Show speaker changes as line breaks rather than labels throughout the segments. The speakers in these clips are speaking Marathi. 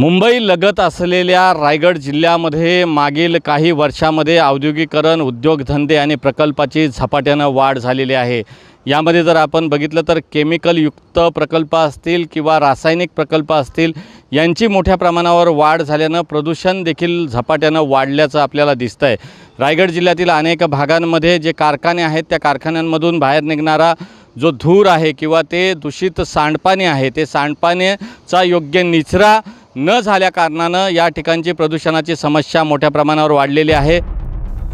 मुंबई लगत असलेल्या रायगड जिल्ह्यामध्ये मागील काही वर्षामध्ये औद्योगिकरण उद्योगधंदे आणि प्रकल्पाची झपाट्यानं वाढ झालेली आहे. यामध्ये जर आपण बघितलं तर केमिकलयुक्त प्रकल्प असतील किंवा रासायनिक प्रकल्प असतील यांची मोठ्या प्रमाणावर वाढ झाल्यानं प्रदूषण देखील झपाट्यानं वाढल्याचं आपल्याला दिसतं आहे रायगड जिल्ह्यातील अनेक भागांमध्ये जे कारखाने आहेत त्या कारखान्यांमधून बाहेर निघणारा जो धूर आहे किंवा ते दूषित सांडपाणी आहे ते सांडपाण्याचा योग्य निचरा न झाल्या कारणानं या ठिकाणची प्रदूषणाची समस्या मोठ्या प्रमाणावर वाढलेली आहे.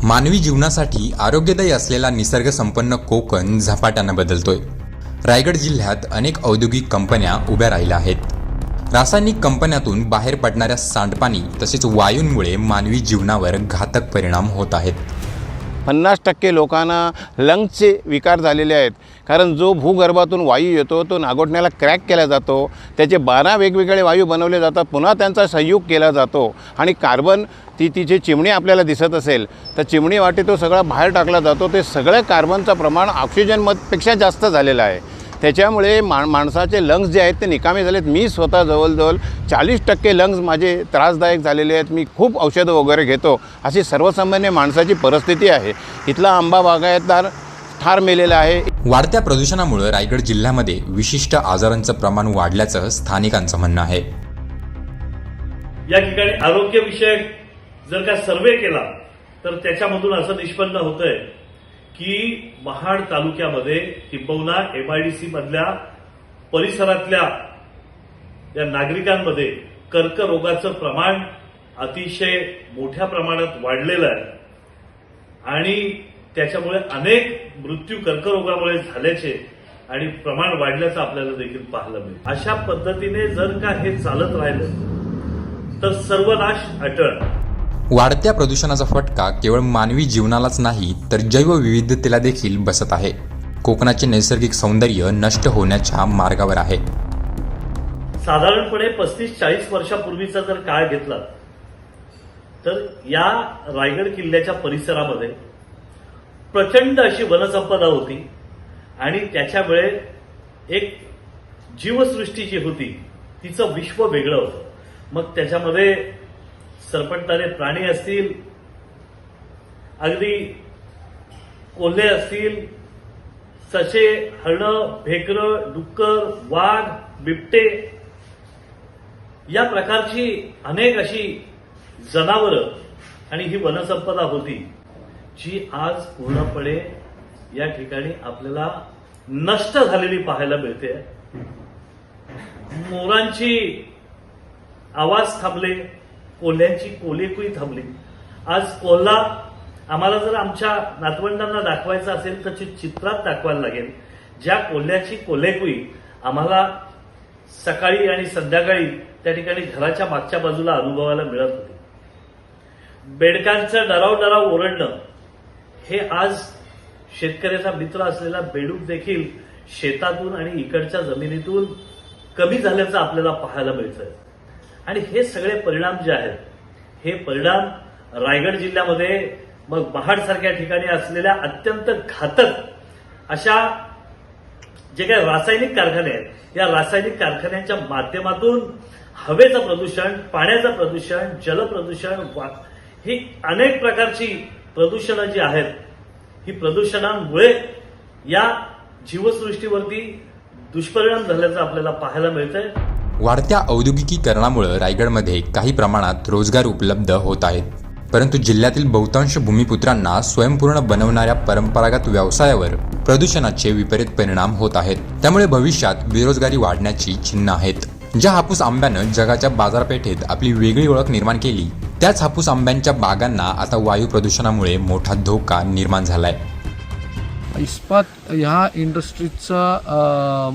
मानवी जीवनासाठी आरोग्यदायी असलेला निसर्गसंपन्न कोकण झपाट्यानं बदलतोय. रायगड जिल्ह्यात अनेक औद्योगिक कंपन्या उभ्या राहिल्या आहेत. रासायनिक कंपन्यातून बाहेर पडणाऱ्या सांडपाणी तसेच वायूंमुळे मानवी जीवनावर घातक परिणाम होत आहेत.
पन्नास टक्के लोकांना लंग्सचे विकार झालेले आहेत. कारण जो भूगर्भातून वायू येतो तो नागोठण्याला क्रॅक केला जातो. त्याचे बारा वेगवेगळे वायू बनवले जातात. पुन्हा त्यांचा संयोग केला जातो. आणि कार्बन ती तिची चिमणी आपल्याला दिसत असेल तर चिमणी वाटे तो सगळा बाहेर टाकला जातो. ते सगळं कार्बनचं प्रमाण ऑक्सिजनमधपेक्षा जास्त झालेलं आहे. त्याच्यामुळे मा माणसाचे लंग्स जे आहेत ते निकामी झालेत. मी स्वतः जवळजवळ चाळीस टक्के लंग्स माझे त्रासदायक झालेले आहेत. मी खूप औषधं वगैरे घेतो. अशी सर्वसामान्य माणसाची परिस्थिती आहे. इथला आंबा बागायतदार ठार मेलेला आहे.
वाढत्या प्रदूषणामुळे रायगड जिल्ह्यामध्ये विशिष्ट आजारांचं प्रमाण वाढल्याचं स्थानिकांचं म्हणणं आहे.
या ठिकाणी आरोग्यविषयक जर का सर्वे केला तर त्याच्यामधून असं निष्पन्न होतंय. की महाड तालुक्यामध्ये किंबहुना एमआयडीसी मधल्या परिसरातल्या या नागरिकांमध्ये कर्करोगाचं प्रमाण अतिशय मोठ्या प्रमाणात वाढलेलं आहे. आणि त्याच्यामुळे अनेक मृत्यू कर्करोगामुळे झाल्याचे आणि प्रमाण वाढल्याचं आपल्याला देखील पाहायला मिळेल. अशा पद्धतीने जर का हे चालत राहिलं तर सर्वनाश अटळ.
वाढत्या प्रदूषणाचा फटका केवळ मानवी जीवनालाच नाही तर जैवविविधतेला देखील बसत आहे. कोकणाचे नैसर्गिक सौंदर्य नष्ट होण्याच्या मार्गावर आहे.
साधारणपणे पस्तीस चाळीस वर्षापूर्वीचा जर काळ घेतला तर या रायगड किल्ल्याच्या परिसरामध्ये प्रचंड अशी वनसंपदा होती आणि त्याच्यामुळे एक जीवसृष्टी जी होती तिचं विश्व वेगळं होतं. मग त्याच्यामध्ये सरपटणारे प्राणी असतील अगदी कोल्हे असतील ससे हरणं भेकरं डुक्कर वाघ बिबटे या प्रकारची अनेक अशी जनावरं आणि ही वनसंपदा होती जी आज पूर्णपणे या ठिकाणी आपल्याला नष्ट झालेली पाहायला मिळते. मोरांची आवाज थांबले कोल्ह्यांची कोलेकुई थांबली. आज कोल्हा आम्हाला जर आमच्या नातवंडांना दाखवायचं असेल तर ते चित्रात दाखवायला लागेल. ज्या कोल्ह्याची कोलेकुई आम्हाला सकाळी आणि संध्याकाळी त्या ठिकाणी घराच्या मागच्या बाजूला अनुभवायला मिळत होते. बेडकांचं डराव डराव ओरडणं हे आज शेतकऱ्याचा मित्र असलेला बेडूक देखील शेतातून आणि इकडच्या जमिनीतून कमी झाल्याचं आपल्याला पाहायला मिळतंय. आणि हे सगळे परिणाम जे आहेत हे परिणाम रायगड जिल्ह्यामध्ये मग महाडसारख्या ठिकाणी असलेल्या अत्यंत घातक अशा जे काही रासायनिक कारखाने आहेत या रासायनिक कारखान्यांच्या माध्यमातून हवेचं प्रदूषण पाण्याचं प्रदूषण जलप्रदूषण वा ही अनेक प्रकारची प्रदूषणं जी आहेत ही प्रदूषणांमुळे या जीवसृष्टीवरती दुष्परिणाम झाल्याचं आपल्याला पाहायला मिळतंय.
वाढत्या औद्योगिकीकरणामुळं रायगडमध्ये काही प्रमाणात रोजगार उपलब्ध होत आहेत. परंतु जिल्ह्यातील बहुतांश भूमिपुत्रांना स्वयंपूर्ण बनवणाऱ्या परंपरागत व्यवसायावर प्रदूषणाचे विपरीत परिणाम होत आहेत. त्यामुळे भविष्यात बेरोजगारी वाढण्याची चिन्ह आहेत. ज्या हापूस आंब्यानं जगाच्या बाजारपेठेत आपली वेगळी ओळख निर्माण केली त्याच हापूस आंब्यांच्या बागांना आता वायू प्रदूषणामुळे मोठा धोका निर्माण झालाय.
इस्पात ह्या इंडस्ट्रीजचा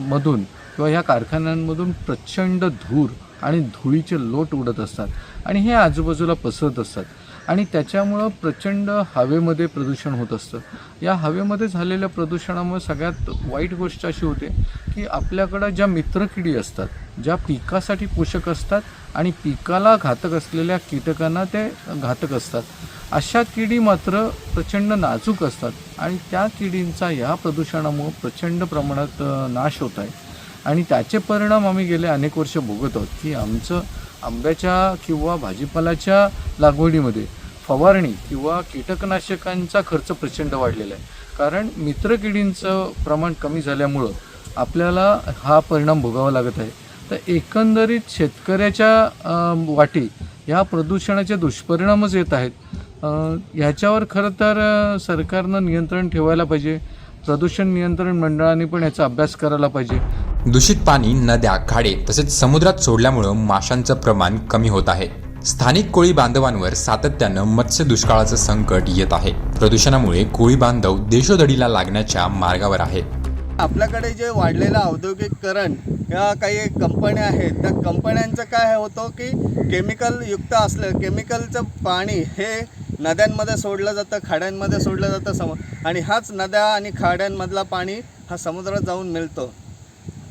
मधून किंवा ह्या कारखान्यांमधून प्रचंड धूर आणि धुळीचे लोट उडत असतात आणि हे आजूबाजूला पसरत असतात. आणि त्याच्यामुळं प्रचंड हवेमध्ये प्रदूषण होत असतं. या हवेमध्ये झालेल्या प्रदूषणामुळे सगळ्यात वाईट गोष्ट अशी होते की आपल्याकडं ज्या मित्रकिडी असतात ज्या पिकासाठी पोषक असतात आणि पिकाला घातक असलेल्या कीटकांना ते घातक असतात. अशा किडी मात्र प्रचंड नाजूक असतात आणि त्या किडींचा या प्रदूषणामुळं प्रचंड प्रमाणात नाश होत आहे. आणि त्याचे परिणाम आम्ही गेले अनेक वर्ष भोगत आहोत. की आमचं आंब्याच्या किंवा भाजीपाल्याच्या लागवडीमध्ये फवारणी किंवा कीटकनाशकांचा खर्च प्रचंड वाढलेला आहे. कारण मित्रकिडींचं प्रमाण कमी झाल्यामुळं आपल्याला हा परिणाम भोगावा लागत आहे. तर एकंदरीत शेतकऱ्याच्या वाटी ह्या प्रदूषणाचे दुष्परिणामच येत आहेत. ह्याच्यावर खरं तर सरकारनं नियंत्रण ठेवायला पाहिजे. प्रदूषण नियंत्रण मंडळाने पण याचा अभ्यास करायला पाहिजे.
दूषित पाणी नद्या खाडे तसेच समुद्रात सोडल्यामुळं माशांचं प्रमाण कमी होत आहे. स्थानिक कोळी बांधवांवर सातत्यानं मत्स्य दुष्काळाचं संकट येत आहे. प्रदूषणामुळे कोळी बांधव देशोधडीला लागण्याच्या मार्गावर आहे.
आपल्याकडे जे वाढलेलं औद्योगिकरण या काही कंपन्या आहेत त्या कंपन्यांचं काय होतं की केमिकल युक्त असलं केमिकलचं पाणी हे नद्यांमध्ये सोडलं जातं खाड्यांमध्ये सोडलं जातं सम आणि हाच नद्या आणि खाड्यांमधला पाणी हा समुद्रात जाऊन मिळतो.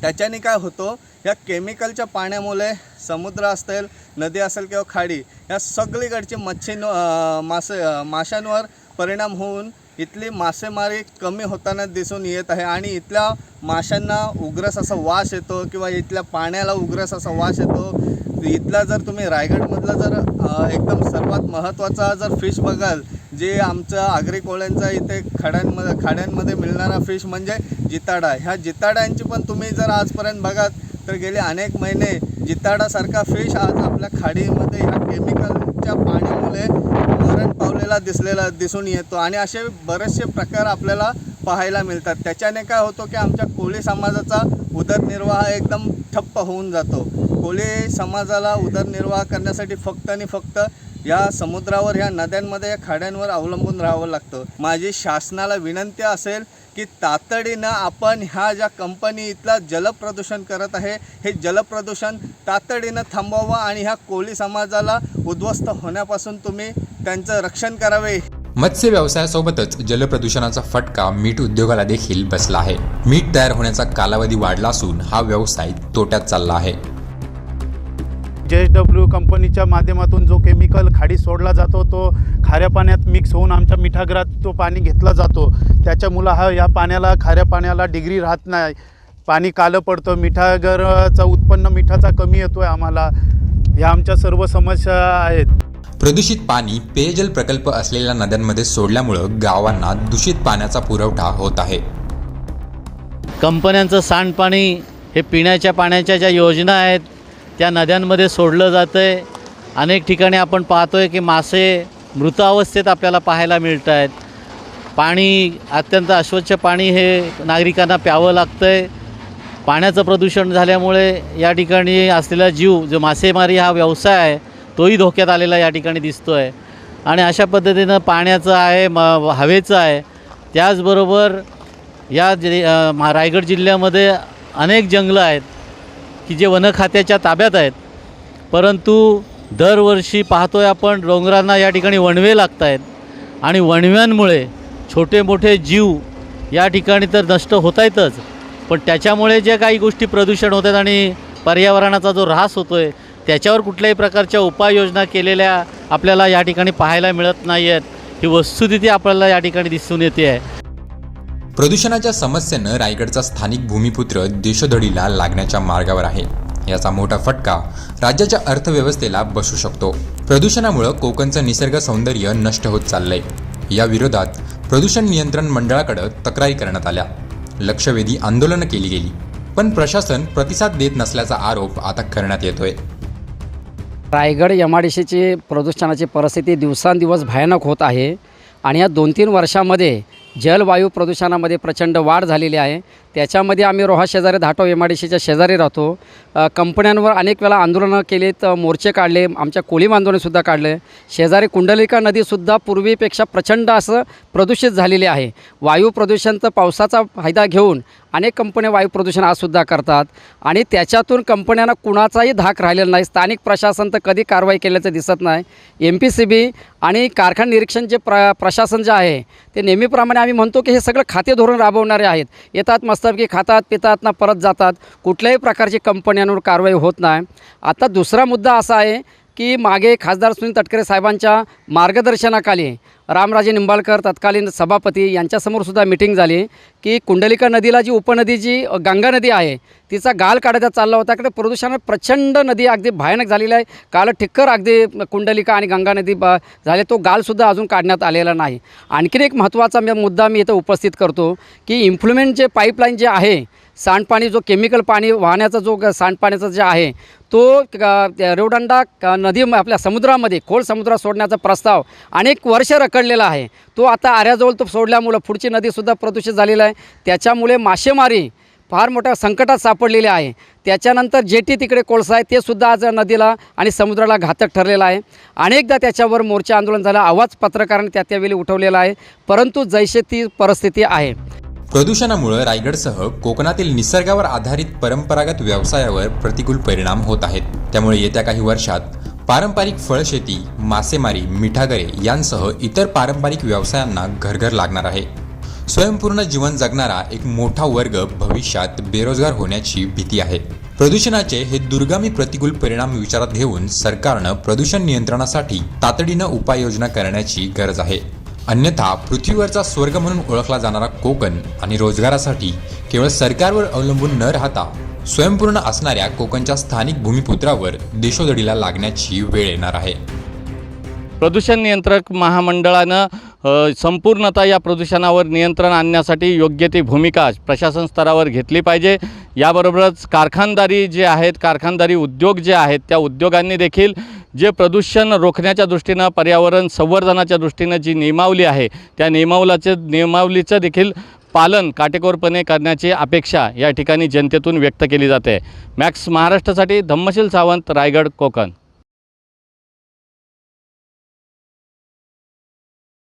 त्याच्याने काय होतो या केमिकलच्या पाण्यामुळे समुद्र असेल नदी असेल किंवा खाडी या सगळीकडची मच्छी मासे माशांवर परिणाम होऊन इथली मासेमारी कमी होताना दिसून येत आहे आणि इथल्या माशांना उग्रस असा वास येतो किंवा इथल्या पाण्याला उग्रस असा वास येतो. इथला जर तुम्ही रायगडमधला जर एकदम सर्वात महत्त्वाचा जर फिश बघाल जे आमचं आगरी कोळ्यांचा इथे खड्यांमध्ये खाड्यांमध्ये मिळणारा फिश म्हणजे जिताडा. ह्या जिताड्यांची पण तुम्ही जर आजपर्यंत बघात तर गेले अनेक महिने जिताडासारखा फिश आज आपल्या खाडीमध्ये ह्या केमिकलच्या पाण्यामुळे मरण पावलेला दिसलेला दिसून येतो. आणि असे बरेचसे प्रकार आपल्याला पाहायला मिळतात. त्याच्याने काय होतं की आमच्या कोळी समाजाचा उदरनिर्वाह एकदम ठप्प होऊन जातो. कोळी समाजाला उदरनिर्वाह करण्यासाठी फक्त आणि फक्त या समुद्रावर ह्या नद्यांमध्ये या खाड्यांवर अवलंबून राहावं लागतं. माझी शासनाला विनंती असेल की तातडीनं आपण ह्या ज्या कंपनी इथला जलप्रदूषण करत आहे हे जलप्रदूषण तातडीनं थांबवावं आणि ह्या कोळी समाजाला उद्ध्वस्त होण्यापासून तुम्ही त्यांचं रक्षण करावे.
मत्स्य व्यवसायासोबतच जलप्रदूषणाचा फटका मीठ उद्योगाला देखील बसला आहे. मीठ तयार होण्याचा कालावधी वाढला असून हा व्यवसाय तोट्यात चालला आहे.
जे एस डब्ल्यू कंपनीच्या माध्यमातून जो केमिकल खाडी सोडला जातो तो खाऱ्या पाण्यात मिक्स होऊन आमच्या मिठागरात तो पाणी घेतला जातो. त्याच्यामुळं हा या पाण्याला खाऱ्या पाण्याला डिग्री राहत नाही. पाणी कालं पडतं मिठागरचं उत्पन्न मिठाचा कमी येतो आहे आम्हाला. ह्या आमच्या सर्व समस्या आहेत.
प्रदूषित पाणी पेयजल प्रकल्प असलेल्या नद्यांमध्ये सोडल्यामुळं गावांना दूषित पाण्याचा पुरवठा होत आहे.
कंपन्यांचं सांडपाणी हे पिण्याच्या पाण्याच्या ज्या योजना आहेत त्या नद्यांमध्ये सोडलं जातं आहे अनेक ठिकाणी आपण पाहतो आहे की मासे मृतावस्थेत आपल्याला पाहायला मिळत आहेत पाणी अत्यंत अस्वच्छ पाणी हे नागरिकांना प्यावं लागतं आहे पाण्याचं प्रदूषण झाल्यामुळे या ठिकाणी असलेला जीव जो मासेमारी हा व्यवसाय आहे तोही धोक्यात आलेला या ठिकाणी दिसतो आहे आणि अशा पद्धतीनं पाण्याचं आहे म हवेचं आहे. त्याचबरोबर या रायगड जिल्ह्यामध्ये अनेक जंगलं आहेत. की जे वन खात्याच्या ताब्यात आहेत परंतु दरवर्षी पाहतोय आपण डोंगरांना या ठिकाणी वणवे लागत आहेत आणि वणव्यांमुळे छोटे मोठे जीव या ठिकाणी तर नष्ट होत आहेतच पण त्याच्यामुळे ज्या काही गोष्टी प्रदूषण होत आहेत आणि पर्यावरणाचा जो ऱ्हास होतो आहे त्याच्यावर कुठल्याही प्रकारच्या उपाययोजना केलेल्या आपल्याला या ठिकाणी पाहायला मिळत नाही आहेत ही वस्तुस्थिती आपल्याला या ठिकाणी दिसून येते आहे.
प्रदूषणाच्या समस्येनं रायगडचा स्थानिक भूमिपुत्र देशोधडीला लागण्याच्या मार्गावर आहे. याचा मोठा फटका राज्याच्या अर्थव्यवस्थेला बसू शकतो. प्रदूषणामुळं कोकणचं निसर्ग सौंदर्य नष्ट होत चाललंय. या विरोधात प्रदूषण नियंत्रण मंडळाकडे तक्रारी करण्यात आल्या. लक्षवेधी आंदोलनं केली गेली पण प्रशासन प्रतिसाद देत नसल्याचा आरोप आता करण्यात येतोय.
रायगड एम प्रदूषणाची परिस्थिती दिवसांदिवस भयानक होत आहे आणि या दोन तीन वर्षामध्ये जलवायू प्रदूषणामध्ये प्रचंड वाढ झालेली आहे. त्याच्यामध्ये आम्ही रोहा शेजारी धाटो एम आय डी सीच्या शेजारी राहतो. कंपन्यांवर अनेक वेळा आंदोलनं केलीत मोर्चे काढले आमच्या कोळी आंदोलनसुद्धा काढले. शेजारी कुंडलिका नदीसुद्धा पूर्वीपेक्षा प्रचंड असं प्रदूषित झालेली आहे. वायू प्रदूषण तर पावसाचा फायदा घेऊन अनेक कंपन्या वायू प्रदूषण आजसुद्धा करतात. आणि त्याच्यातून कंपन्यांना कुणाचाही धाक राहिलेला नाही. स्थानिक प्रशासन तर कधी कारवाई केल्याचं दिसत नाही. एम पी सी बी आणि कारखाना निरीक्षण जे प्र प्रशासन जे आहे ते नेहमीप्रमाणे आम्ही म्हणतो की हे सगळं खाते धोरण राबवणारे आहेत. येतात मस्तपैकी खातात पितात ना परत जातात. कुठल्याही प्रकारची कंपन्यांवर कारवाई होत नाही. आता दुसरा मुद्दा असा आहे की मागे खासदार सुनील तटकरे साहेबांच्या मार्गदर्शनाखाली रामराजे निंबाळकर तत्कालीन सभापती यांच्यासमोर सुद्धा मिटिंग झाली. की कुंडलिका नदीला जी उपनदी जी गंगा नदी आहे तिचा गाल काढायचा चालला होता इकडे प्रदूषण प्रचंड नदी अगदी भयानक झालेली आहे. काल ठिक्कर अगदी कुंडलिका आणि गंगा नदी ब झाले. तो गालसुद्धा अजून काढण्यात आलेला नाही. आणखीन एक महत्त्वाचा मुद्दा मी इथं उपस्थित करतो की इम्प्लुमेंट जे पाईपलाईन जे आहे सांडपाणी जो केमिकल पाणी वाहण्याचा जो सांडपाण्याचा जे आहे तो रेवडंडा नदी आपल्या समुद्रामध्ये खोल समुद्रात सोडण्याचा प्रस्ताव अनेक वर्ष रखडलेला आहे. तो आता आऱ्याजवळ तो सोडल्यामुळं पुढची नदीसुद्धा प्रदूषित झालेला आहे. त्याच्यामुळे मासेमारी फार मोठ्या संकटात सापडलेले आहे. त्याच्यानंतर जेटी तिकडे कोळसा आहे ते सुद्धा आज नदीला आणि समुद्राला घातक ठरलेला आहे. अनेकदा त्याच्यावर मोर्चा आंदोलन झालं आवाज पत्रकारांनी त्या त्यावेळी उठवलेला आहे परंतु जैसे ती परिस्थिती आहे.
प्रदूषणामुळे रायगडसह कोकणातील निसर्गावर आधारित परंपरागत व्यवसायावर प्रतिकूल परिणाम होत आहेत. त्यामुळे येत्या काही वर्षात पारंपरिक फळशेती मासेमारी मिठागरे यांसह इतर पारंपरिक व्यवसायांना घरघर लागणार आहे. स्वयंपूर्ण जीवन जगणारा एक मोठा वर्ग भविष्यात बेरोजगार होण्याची भीती आहे. प्रदूषणाचे हे दुर्गामी प्रतिकूल परिणाम विचारात घेऊन सरकारनं प्रदूषण नियंत्रणासाठी तातडीनं उपाययोजना करण्याची गरज आहे. अन्यथा पृथ्वीवरचा स्वर्ग म्हणून ओळखला जाणारा कोकण आणि रोजगारासाठी केवळ सरकारवर अवलंबून न राहता स्वयंपूर्ण असणाऱ्या कोकणच्या स्थानिक भूमिपुत्रावर देशोधडीला लागण्याची वेळ येणार आहे.
प्रदूषण नियंत्रक महामंडळानं संपूर्णतः या प्रदूषणावर नियंत्रण आणण्यासाठी योग्य ती भूमिका प्रशासन स्तरावर घेतली पाहिजे. याबरोबरच कारखानदारी जे आहेत कारखानदारी उद्योग जे आहेत त्या उद्योगांनी देखील जे प्रदूषण रोखण्याच्या दृष्टीनं पर्यावरण संवर्धनाच्या दृष्टीनं जी नियमावली आहे त्या नियमावलाचे नियमावलीचं देखील पालन काटेकोरपणे करण्याची अपेक्षा या ठिकाणी जनतेतून व्यक्त केली जाते. मॅक्स महाराष्ट्रासाठी धम्मशील सावंत रायगड कोकण.